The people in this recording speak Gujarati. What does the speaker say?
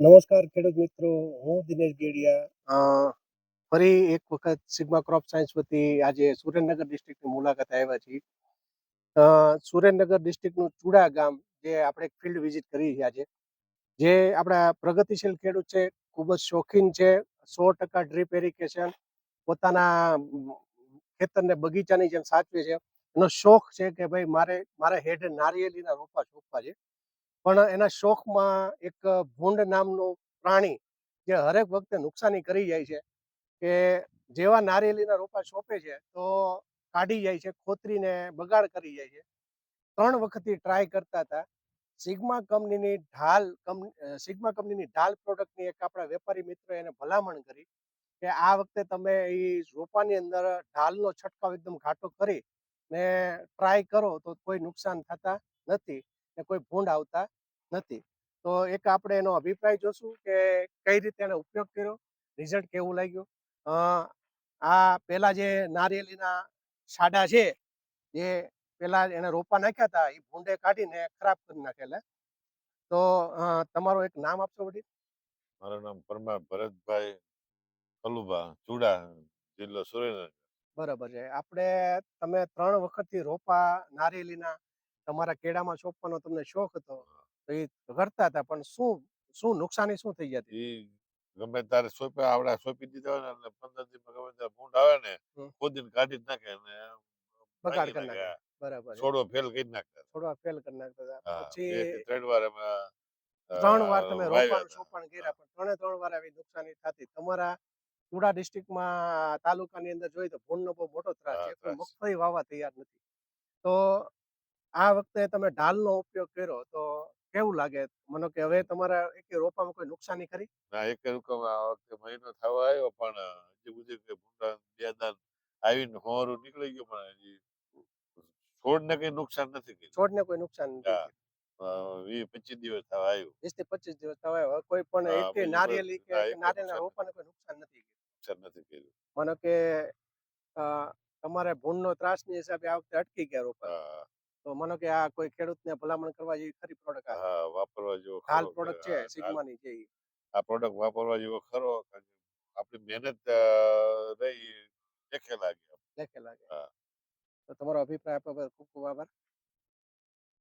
નમસ્કાર ખેડૂત મિત્રો, હું દિનેશ ગેડિયા. ફરી એક વખત સિગ્મા ક્રોપ સાયન્સ વતી આજે સુરેન્દ્રનગર ડિસ્ટ્રિક્ટની મુલાકાત આવ્યા છીએ. સુરેન્દ્રનગર ડિસ્ટ્રિક્ટનું ચુડા ગામ જે આપણે ફિલ્ડ વિઝિટ કરી છે આજે જે આપણા પ્રગતિશીલ ખેડૂત છે, ખૂબ જ શોખીન છે, સો ટકા ડ્રીપ એરિકેશન પોતાના ખેતરને બગીચાની જેમ સાચવે છે. એનો શોખ છે કે ભાઈ મારે, મારા હેડ નારિયેળીના રોપા શોખવા છે. પણ એના શોખમાં એક ભૂંડ નામનું પ્રાણી જે હરેક વખતે નુકસાની કરી જાય છે, કે જેવા નારિયેળીના રોપા સોંપે છે, તો કાઢી જાય છે, ખોતરીને બગાડ કરી જાય છે. ત્રણ વખતથી ટ્રાય કરતા હતા. સિગ્મા કંપનીની ઢાલ સિગ્મા કંપનીની ઢાલ પ્રોડક્ટની એક આપણા વેપારી મિત્રોએ એને ભલામણ કરી કે આ વખતે તમે એ રોપાની અંદર ઢાલનો છંટકાવ એકદમ ઘાટો કરી ને ટ્રાય કરો તો કોઈ નુકસાન થતા નથી ને કોઈ ભૂંડ આવતા. નથી. તો એક આપણે એનો અભિપ્રાય જોશું કે કઈ રીતે એનો ઉપયોગ કર્યો રિઝલ્ટ કેવું લાગ્યું? આ પેલા જે નારિયેળીના સાડા છે જે પેલા એને રોપા નાખ્યા હતા એ ભૂંડે કાઢીને ખરાબ કરી નાખેલા તો તમારું એક નામ આપશો વડીલ? મારું નામ પરમાર ભરતભાઈ કલુબા ચુડા જિલ્લો સુરેન્દ્રનગર. બરાબર છે. આપણે તમે ત્રણ વખતથી રોપા નારિયેળીના તમારા કેળામાં છોપવાનો તમને શોખ હતો. તો એ કરતા હતા પણ શું શું નુકસાની શું થઈ જતી? ગમે તારે સોંપ્યા આવડા સોંપી દીધા હોય ને પંદર દિવસમાં ગમે ત્યારે ભૂંડ આવે ને. ખોદીને કાઢી જ નાખે ને બગાડ કરી નાખે. બરાબર છોડો ફેલ કરી નાખતા છોડો ફેલ કરી નાખતા પછી ત્રણ વાર અમે ત્રણ વાર તમે રોપણ સોપણ કર્યા પણ ત્રણે ત્રણ વાર આવી નુકસાની થતી. તમારા ચુડા ડિસ્ટ્રિક્ટમાં તાલુકાની અંદર જોઈએ તો ભૂંડનો બહુ મોટો ત્રાસ છે. મગફળી વાવવા તૈયાર નથી. તો આ વખતે તમે ઢાલનો ઉપયોગ કર્યો તો કેવું લાગે? મને કે હવે તમારા એક રોપામાં કોઈ નુકસાની કરી ના એક રકમ આ વખતે મહિનો થવા આવ્યો પણ જે સુધી કે ભૂંડા બેદાન આવીને હોરું નીકળી ગયું પણ હજી છોડને કઈ નુકસાન નથી કર્યું. છોડને કોઈ નુકસાન નથી પચીસ દિવસ થવા આવ્યું. વીસથી પચીસ દિવસ થવા આવ્યો. કોઈ પણ એક નારિયેલી કે નારિયેલના રોપાને કોઈ નુકસાન નથી નુકસાન નથી કર્યું. મને કે તમારે ભૂંડનો ત્રાસની હિસાબે આ વખતે અટકી ગયા રોપા. તો માનો કે આ કોઈ ખેડૂતને ભલામણ કરવા જેવી ખરી પ્રોડક્ટ હા વાપરવા જેવો હાલ પ્રોડક્ટ છે સિગ્માની છે આ પ્રોડક્ટ વાપરવા જેવો ખરો આપણી મહેનત રહી દેખે લાગે દેખે લાગે. હા. તો તમારો અભિપ્રાય આપવા ખૂબ ખૂબ આભાર.